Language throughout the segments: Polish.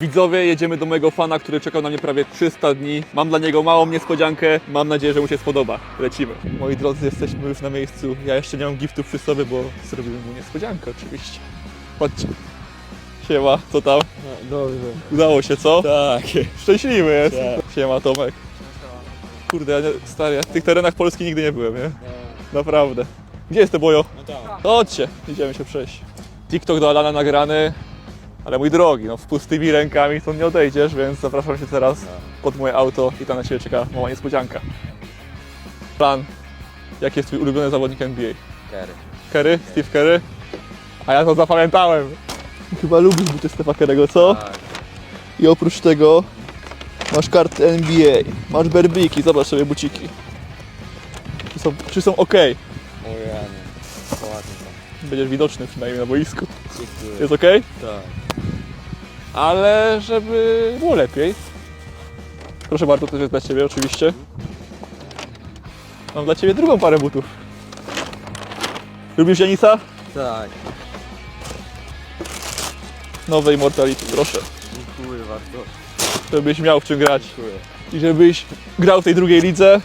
Widzowie, jedziemy do mojego fana, który czekał na mnie prawie 300 dni. Mam dla niego małą niespodziankę. Mam nadzieję, że mu się spodoba. Lecimy. Moi drodzy, jesteśmy już na miejscu. Ja jeszcze nie mam giftów przy sobie, bo zrobiłem mu niespodziankę oczywiście. Chodźcie. Siema, co tam? Dobrze. Udało się, co? Tak. Szczęśliwy jest. Tak. Siema, Tomek. Kurde, ja nie, stary, ja w tych terenach Polski nigdy nie byłem, nie? Naprawdę. Gdzie jest to bojo? No tak. Chodźcie, idziemy się przejść. TikTok do Alana nagrany, ale mój drogi, no z pustymi rękami stąd nie odejdziesz, więc zapraszam cię teraz pod moje auto i tam na Ciebie czeka mała niespodzianka. Plan, jaki jest Twój ulubiony zawodnik NBA? Kery. Kerry? Steve Kerry? A ja to zapamiętałem. Chyba lubisz buty Stefa Kerry'ego, co? Tak. I oprócz tego masz karty NBA, masz berbiki, zobacz sobie buciki. Czy są, czy są ok? Ja nie. Ładnie. Będziesz widoczny przynajmniej na boisku. Dziękuję. Jest ok? Tak. Ale żeby było lepiej. Proszę bardzo, to jest dla Ciebie oczywiście. Mam dla Ciebie drugą parę butów. Lubisz Janisa? Tak. Nowe Immortality, proszę. Dziękuję bardzo. Żebyś miał w czym grać. Dziękuję. I żebyś grał w tej drugiej lidze,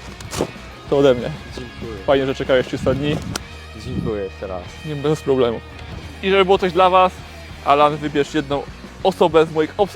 to ode mnie. Dziękuję. Fajnie, że czekałeś 300 dni. Dziękuję jeszcze raz. Nie bez problemu. I żeby było coś dla Was, Alan, wybierz jedną osobę z moich obserwacji.